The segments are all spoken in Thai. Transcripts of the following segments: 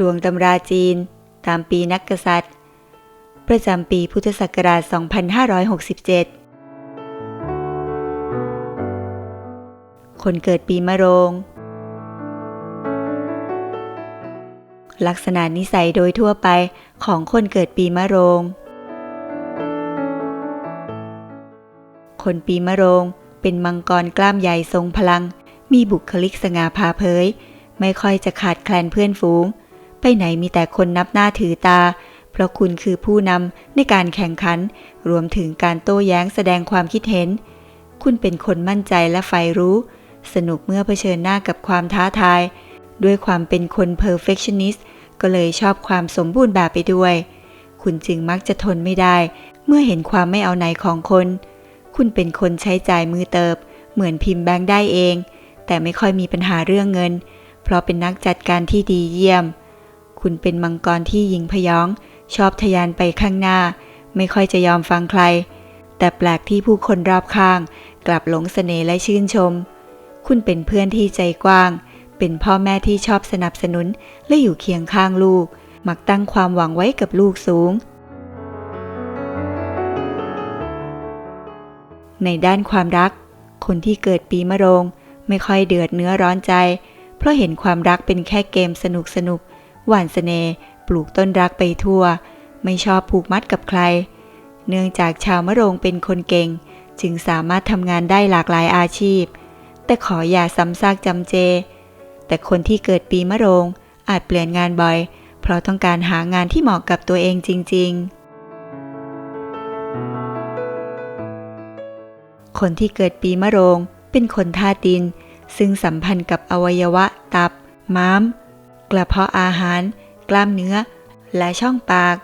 ดวงตำราจีน ตามปีนักกษัตริย์ ประจำปีพุทธศักราช 2567 คนเกิดปีมะโรง ลักษณะนิสัยโดยทั่วไปของคนเกิดปีมะโรง คนปีมะโรงเป็นมังกรกล้ามใหญ่ทรงพลัง มีบุคลิกสง่าผ่าเผย ไม่ค่อยจะขาดแคลนเพื่อนฝูง ไปไหนมีแต่คนนับหน้าถือตา เพราะคุณคือผู้นำในการแข่งขัน รวมถึงการโต้แย้งแสดงความคิดเห็น คุณเป็นคนมั่นใจและใฝ่รู้ สนุกเมื่อเผชิญหน้ากับความท้าทาย ด้วยความเป็นคน perfectionist ก็เลยชอบความสมบูรณ์แบบไปด้วย คุณจึงมักจะทนไม่ได้ เมื่อเห็นความไม่เอาไหนของคน คุณเป็นคนใช้จ่ายมือเติบ เหมือนพิมพ์แบงค์ได้เอง แต่ไม่ค่อยมีปัญหาเรื่องเงิน เพราะเป็นนักจัดการที่ดีเยี่ยม คุณเป็นมังกรที่ยิงพยอง ชอบทะยานไปข้างหน้า ไม่ค่อยจะยอมฟังใคร แต่แปลกที่ผู้คนรอบข้าง กลับหลงเสน่ห์และชื่นชม คุณเป็นเพื่อนที่ใจกว้าง เป็นพ่อแม่ที่ชอบสนับสนุนและอยู่เคียงข้างลูก มักตั้งความหวังไว้กับลูกสูง ในด้านความรัก คนที่เกิดปีมะโรง ไม่ค่อยเดือดเนื้อร้อนใจ เพราะเห็นความรักเป็นแค่เกมสนุกสนุก หวานเสน่ห์ปลูกต้นรักไปทั่ว ไม่ชอบผูกมัดกับใคร เนื่องจากชาวมะโรงเป็นคนเก่ง จึงสามารถทำงานได้หลากหลายอาชีพ แต่ขออย่าซ้ำซากจำเจ แต่คนที่เกิดปีมะโรงอาจเปลี่ยนงานบ่อย เพราะต้องการหางานที่เหมาะกับตัวเองจริง ๆคนที่เกิดปีมะโรง เป็นคนธาตุดิน ซึ่งสัมพันธ์กับอวัยวะ ตับ ม้าม กระเพาะอาหาร กล้ามเนื้อ และช่องปาก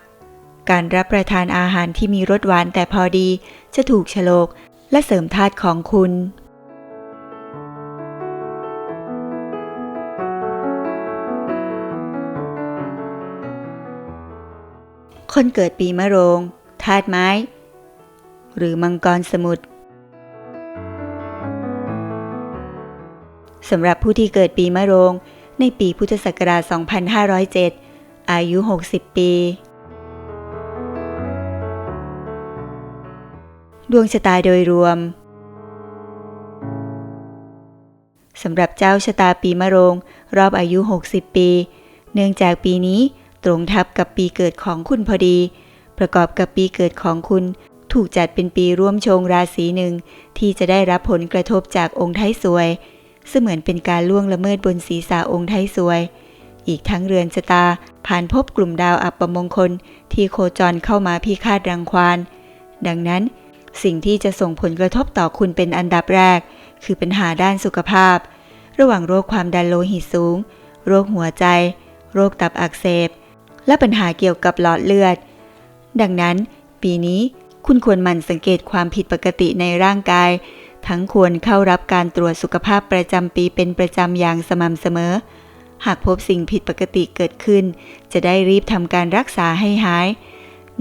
การรับประทานอาหารที่มีรสหวานแต่พอดีจะถูกฉลกและเสริมธาตุของคุณคนเกิดปีมะโรงธาตุไม้ หรือมังกรสมุทรสำหรับผู้ที่เกิดปีมะโรง ในปีพุทธศักราช 2507 อายุ 60 ปี ดวงชะตาโดยรวมสำหรับเจ้าชะตาปีมะโรง รอบอายุ 60 ปี เนื่องจากปีนี้ตรงทับกับปีเกิดของคุณพอดี ประกอบกับปีเกิดของคุณ ถูกจัดเป็นปีร่วมชงราศีหนึ่ง ที่จะได้รับผลกระทบจากองค์ไทยสวย เสมือนเป็นการล่วงละเมิดบนศีรษะองค์ไทยสวย อีกทั้งเรือนชะตาผ่านพบกลุ่มดาวอัปมงคล ที่โคจรเข้ามาพิฆาตรังควาน ดังนั้น สิ่งที่จะส่งผลกระทบต่อคุณเป็นอันดับแรก คือปัญหาด้านสุขภาพ ระหว่างโรคความดันโลหิตสูง โรคหัวใจ โรคตับอักเสบ และปัญหาเกี่ยวกับหลอดเลือด ดังนั้น ปีนี้คุณควรหมั่นสังเกตความผิดปกติในร่างกาย ทั้งควรเข้ารับการตรวจสุขภาพประจำปีเป็นประจำอย่างสม่ำเสมอ หากพบสิ่งผิดปกติเกิดขึ้น จะได้รีบทำการรักษาให้หาย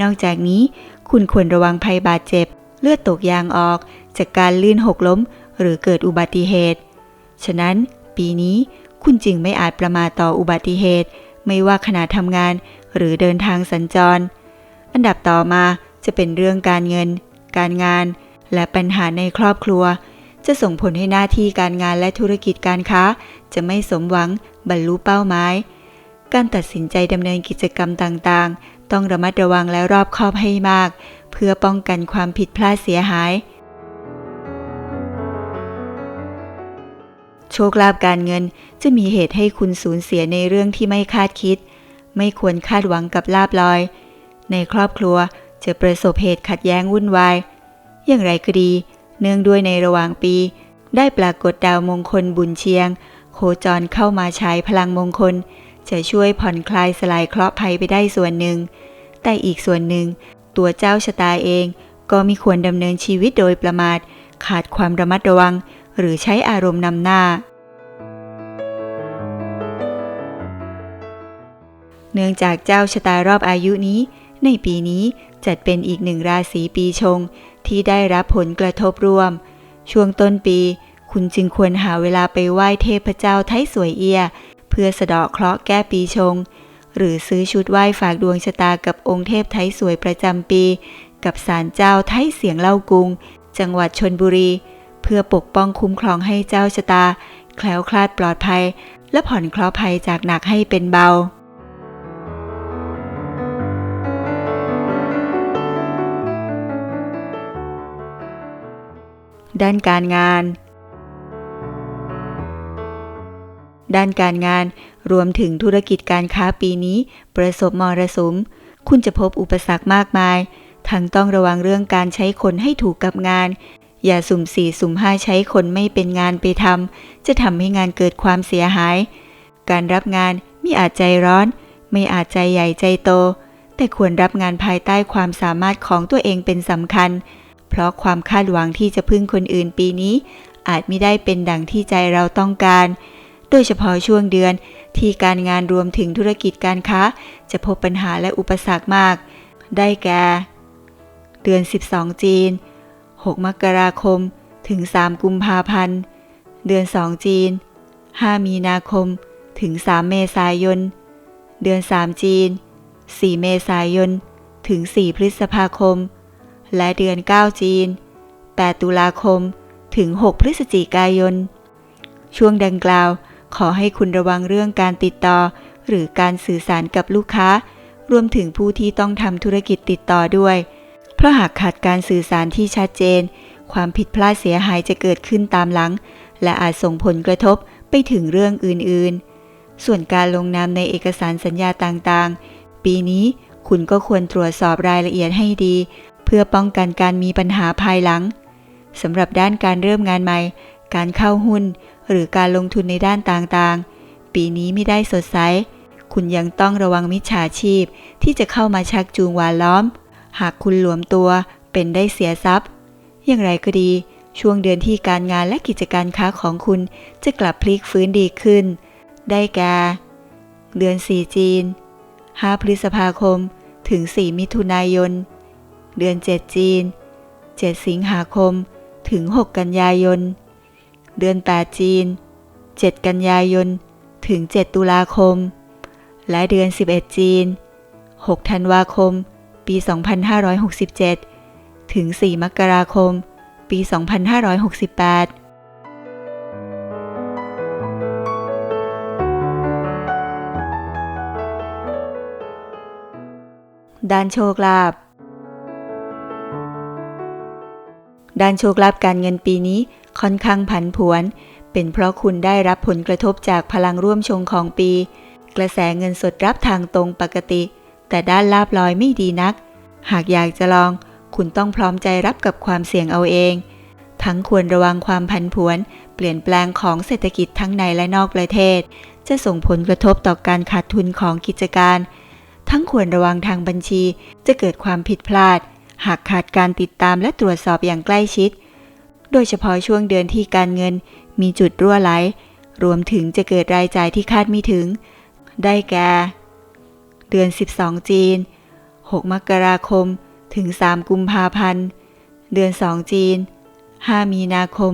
นอกจากนี้ คุณควรระวังภัยบาดเจ็บ เลือดตกยางออก จากการลื่นหกล้ม หรือเกิดอุบัติเหตุ ฉะนั้นปีนี้คุณจึงไม่อาจประมาทต่ออุบัติเหตุ ไม่ว่าขณะทำงาน หรือเดินทางสัญจร อันดับต่อมาจะเป็นเรื่องการเงิน การงาน และปัญหาในครอบครัว จะส่งผลให้หน้าที่การงานและธุรกิจการค้า จะไม่สมหวังบรรลุเป้าหมาย การตัดสินใจดำเนินกิจกรรมต่างๆ ต้องระมัดระวังและรอบคอบให้มาก เพื่อป้องกันความผิดพลาดเสียหาย โชคลาภการเงินจะมีเหตุให้คุณสูญเสียในเรื่องที่ไม่คาดคิด ไม่ควรคาดหวังกับลาบลอย ในครอบครัวจะประสบเหตุขัดแย้งวุ่นวาย อย่างไรก็ดี เนื่องด้วยในระหว่างปี ได้ปรากฏดาวมงคลบุญเชียง โคจรเข้ามาใช้พลังมงคล จะช่วยผ่อนคลายสลายเคราะห์ภัยไปได้ส่วนหนึ่ง แต่อีกส่วนหนึ่ง ตัวเจ้าชะตาเอง ก็มีควรดำเนินชีวิตโดยประมาท ขาดความระมัดระวัง หรือใช้อารมณ์นำหน้า เนื่องจากเจ้าชะตารอบอายุนี้ ในปีนี้จัดเป็นอีกหนึ่งราศีปีชง ที่ได้รับผลกระทบรวม ช่วงต้นปี คุณจึงควรหาเวลาไปไหว้เทพเจ้าไทยสวยเอีย เพื่อสะเดาะเคราะห์แก้ปีชง หรือซื้อชุดไหว้ฝากดวงชะตากับองค์เทพไทยสวยประจำปี กับศาลเจ้าไทยเสียงเล่ากุง จังหวัดชนบุรี เพื่อปกป้องคุ้มครองให้เจ้าชะตา แคล้วคลาดปลอดภัย และผ่อนเคราะห์ภัยจากหนักให้เป็นเบา ด้านการงาน ด้านการงานรวมถึงธุรกิจการค้าปีนี้ ประสบมรสุม คุณจะพบอุปสรรคมากมาย ทั้งต้องระวังเรื่องการใช้คนให้ถูกกับงาน อย่าสุ่มสี่สุ่มห้าใช้คนไม่เป็นงานไปทำจะทำให้งานเกิดความเสียหาย การรับงานไม่อาจใจร้อน ไม่อาจใจใหญ่ใจโต แต่ควรรับงานภายใต้ความสามารถของตัวเองเป็นสำคัญ เพราะความคาดหวังที่จะพึ่งคนอื่นปีนี้ อาจไม่ได้เป็นดังที่ใจเราต้องการ โดยเฉพาะช่วงเดือนที่การงานรวมถึงธุรกิจการค้า จะพบปัญหาและอุปสรรคมาก ได้แก่ เดือน 12 จีน 6 มกราคม ถึง 3 กุมภาพันธ์ เดือน 2 จีน 5 มีนาคม ถึง 3 เมษายน เดือน 3 จีน 4 เมษายน ถึง 4 พฤษภาคม และเดือน 9 จีน 8 ตุลาคม ถึง 6 พฤศจิกายน ช่วงดังกล่าว ขอให้คุณระวังเรื่องการติดต่อ หรือการสื่อสารกับลูกค้า รวมถึงผู้ที่ต้องทำธุรกิจติดต่อด้วย เพราะหากขาดการสื่อสารที่ชัดเจน ความผิดพลาดเสียหายจะเกิดขึ้นตามหลัง และอาจส่งผลกระทบไปถึงเรื่องอื่นๆ ส่วนการลงนามในเอกสารสัญญาต่างๆ ปีนี้คุณก็ควรตรวจสอบรายละเอียดให้ดี เพื่อป้องกันการมีปัญหาภายหลังสำหรับด้านการเริ่มงานใหม่ การเข้าหุ้น หรือการลงทุนในด้านต่างๆ ปีนี้ไม่ได้สดใส คุณยังต้องระวังมิจฉาชีพที่จะเข้ามาชักจูงหวานล้อม หากคุณหลวมตัวเป็นได้เสียทรัพย์ อย่างไรก็ดี ช่วงเดือนที่การงานและกิจการค้าของคุณจะกลับพลิกฟื้นดีขึ้น ได้แก่เดือน 4 จีน 5 พฤษภาคม ถึง 4 มิถุนายน เดือน 7 จีน 7 สิงหาคม ถึง 6 กันยายน เดือน 8 จีน 7 กันยายน ถึง 7 ตุลาคม และเดือน 11 จีน 6 ธันวาคม ปี 2567 ถึง 4 มกราคม ปี 2568ด้านโชคลาภ ด้านโชคลาภการเงินปีนี้ค่อนข้างผันผวน เป็นเพราะคุณได้รับผลกระทบจากพลังร่วมชงของปี กระแสเงินสดรับทางตรงปกติ แต่ด้านลาบลอยไม่ดีนัก หากอยากจะลอง คุณต้องพร้อมใจรับกับความเสี่ยงเอาเอง ทั้งควรระวังความผันผวน เปลี่ยนแปลงของเศรษฐกิจทั้งในและนอกประเทศ จะส่งผลกระทบต่อการขาดทุนของกิจการ ทั้งควรระวังทางบัญชี จะเกิดความผิดพลาด หากขาดการติดตามและตรวจสอบอย่างใกล้ชิด โดยเฉพาะช่วงเดือนที่การเงินมีจุดรั่วไหล รวมถึงจะเกิดรายจ่ายที่คาดไม่ถึง ได้แก่ เดือน 12 จีน 6 มกราคม ถึง 3 กุมภาพันธ์ เดือน 2 จีน 5 มีนาคม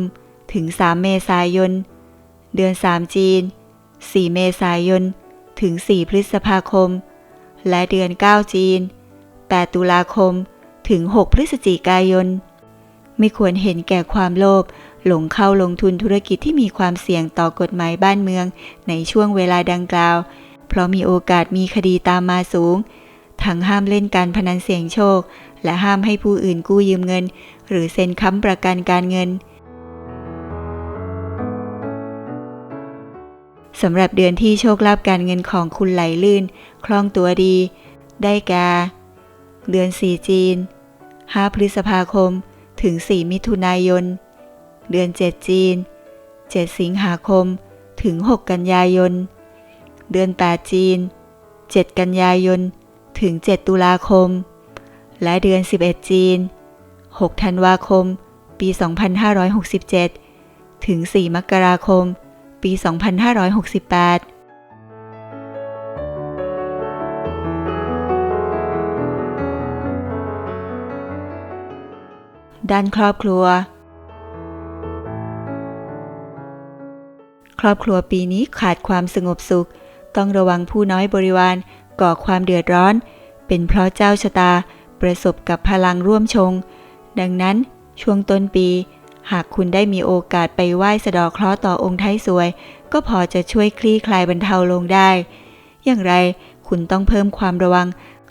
ถึง 3 เมษายน เดือน 3 จีน 4 เมษายน ถึง 4 พฤษภาคม และเดือน 9 จีน 8 ตุลาคม ถึง 6 พฤศจิกายน ไม่ควรเห็นแก่ความโลภหลงเข้าลงทุนธุรกิจที่มีความเสี่ยงต่อกฎหมายบ้านเมือง ในช่วงเวลาดังกล่าว เพราะมีโอกาสมีคดีตามมาสูง ทั้งห้ามเล่นการพนันเสี่ยงโชค และห้ามให้ผู้อื่นกู้ยืมเงิน หรือเซ็นค้ำประกันการเงินสำหรับเดือนที่โชคลาภการเงินของคุณไหลลื่น คล่องตัวดี ได้แก่ เดือน4จีน 5 พฤษภาคม ถึง 4 มิถุนายน เดือน 7 จีน 7 สิงหาคม ถึง 6 กันยายน เดือน 8 จีน 7 กันยายน ถึง 7 ตุลาคม และเดือน 11 จีน 6 ธันวาคม ปี 2567 ถึง 4 มกราคม ปี 2568 ด้านครอบครัว ครอบครัวปีนี้ขาดความสงบสุข ต้องระวังผู้น้อยบริวารก่อความเดือดร้อน เป็นเพราะเจ้าชะตาประสบกับพลังร่วมชง ดังนั้นช่วงต้นปี หากคุณได้มีโอกาสไปไหว้สะดอเคราะห์ต่อองค์ไทยสวย ก็พอจะช่วยคลี่คลายบรรเทาลงได้ อย่างไรคุณต้องเพิ่มความระวัง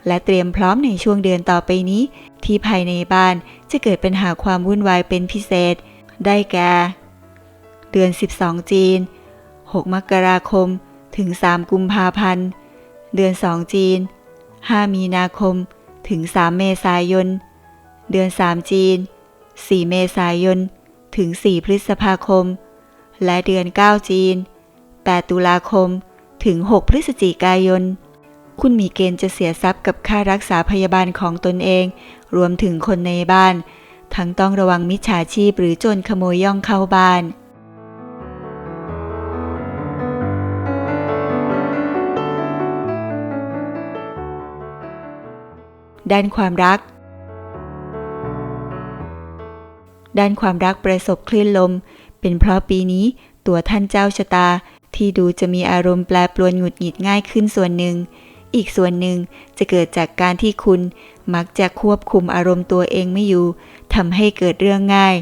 และเตรียมพร้อมในช่วงเดือนต่อไปนี้ ที่ภายในบ้านจะเกิดปัญหาความวุ่นวายเป็นพิเศษ ได้แก่ เดือน 12 จีน 6 มกราคม ถึง 3 กุมภาพันธ์ เดือน 2 จีน 5 มีนาคม ถึง 3 เมษายน เดือน 3 จีน 4 เมษายน ถึง 4 พฤษภาคม และเดือน 9 จีน 8 ตุลาคม ถึง 6 พฤศจิกายน คุณมีเกณฑ์จะเสียทรัพย์กับค่ารักษาพยาบาลของตนเอง รวมถึงคนในบ้าน ทั้งต้องระวังมิจฉาชีพหรือโจรขโมยย่องเข้าบ้านด้านความรัก ด้านความรักประสบคลื่นลม เป็นเพราะปีนี้ตัวท่านเจ้าชะตาที่ดูจะมีอารมณ์แปรปรวนหงุดหงิดง่ายขึ้นส่วนหนึ่ง อีกส่วนหนึ่งจะเกิดจากการที่คุณมักจะควบคุมอารมณ์ตัวเองไม่อยู่ทำให้เกิดเรื่องง่าย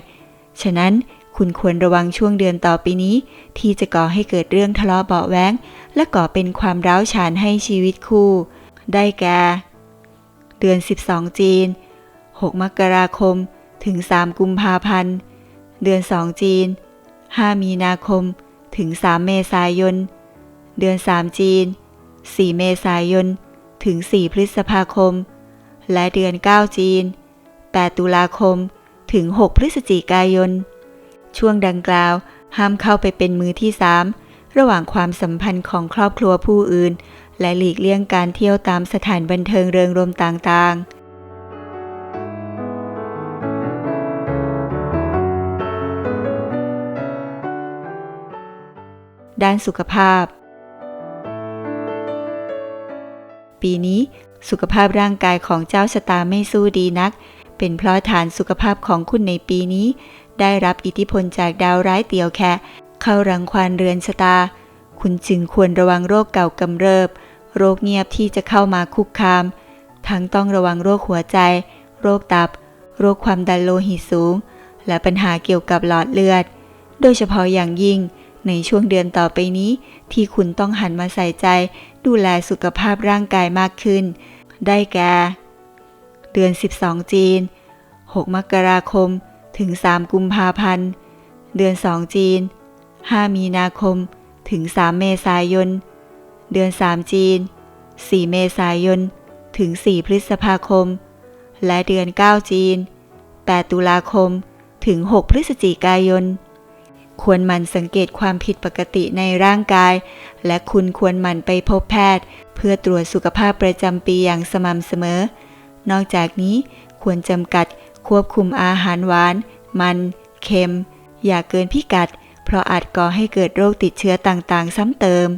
ฉะนั้นคุณควรระวังช่วงเดือนต่อไปนี้ ที่จะก่อให้เกิดเรื่องทะเลาะเบาะแว้งและก่อเป็นความร้าวฉานให้ชีวิตคู่ ได้แก่เดือน 12 จีน 6 มกราคม ถึง 3 กุมภาพันธ์ เดือน 2 จีน 5 มีนาคม ถึง 3 เมษายน เดือน 3 จีน 4 เมษายน ถึง 4 พฤษภาคม และเดือน 9 จีน 8 ตุลาคม ถึง 6 พฤศจิกายน ช่วงดังกล่าวห้ามเข้าไปเป็นมือที่ 3 ระหว่างความสัมพันธ์ของครอบครัวผู้อื่น และหลีกเลี่ยงการเที่ยวตามสถานบันเทิงเริงรมต่างๆด้านสุขภาพ ปีนี้ สุขภาพร่างกายของเจ้าชะตาไม่สู้ดีนัก เป็นเพราะฐานสุขภาพของคุณในปีนี้ ได้รับอิทธิพลจากดาวร้ายเตียวแคะเข้ารังควานเรือนชะตา คุณจึงควรระวังโรคเก่ากำเริบ โรคเงียบที่จะเข้ามาคุกคาม ทั้งต้องระวังโรคหัวใจ โรคตับ โรคความดันโลหิตสูง และปัญหาเกี่ยวกับหลอดเลือด โดยเฉพาะอย่างยิ่งในช่วงเดือนต่อไปนี้ที่คุณต้องหันมาใส่ใจ ดูแลสุขภาพร่างกายมากขึ้น ได้แก่ เดือน 12 จีน 6 มกราคม ถึง 3 กุมภาพันธ์ เดือน 2 จีน 5 มีนาคม ถึง 3 เมษายน เดือน 3 จีน 4 เมษายน ถึง 4 พฤษภาคม และเดือน 9 จีน 8 ตุลาคม ถึง 6 พฤศจิกายน ควรหมั่นสังเกตความผิดปกติในร่างกาย และคุณควรหมั่นไปพบแพทย์ เพื่อตรวจสุขภาพประจำปีอย่างสม่ำเสมอ นอกจากนี้ควรจำกัดควบคุมอาหารหวาน มัน เค็ม อย่าเกินพิกัด เพราะอาจก่อให้เกิดโรคติดเชื้อต่างๆ ซ้ำเติม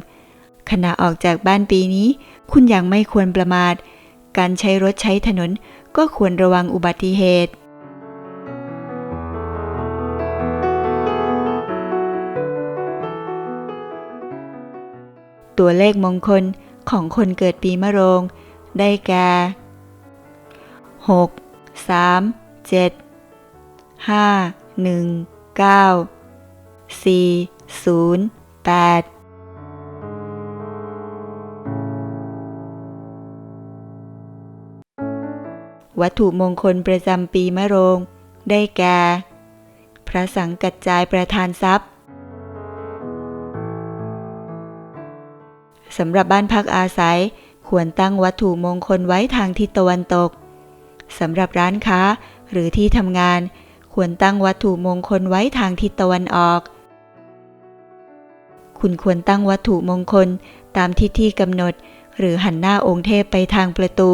ขณะออกจากบ้านปีนี้ คุณยังไม่ควรประมาท การใช้รถใช้ถนนก็ควรระวังอุบัติเหตุ ตัวเลขมงคลของคนเกิดปีมะโรง ได้แก่ 6 3 7 5 1 9 4 0 8วัตถุมงคลประจำปีมะโรง ได้แก่ พระสังกัจจายประธานทรัพย์ สำหรับบ้านพักอาศัย ควรตั้งวัตถุมงคลไว้ทางทิศตะวันตกสำหรับร้านค้าหรือที่ทำงาน ควรตั้งวัตถุมงคลไว้ทางทิศตะวันออก คุณควรตั้งวัตถุมงคลตามทิศที่กำหนด หรือหันหน้าองค์เทพไปทางประตู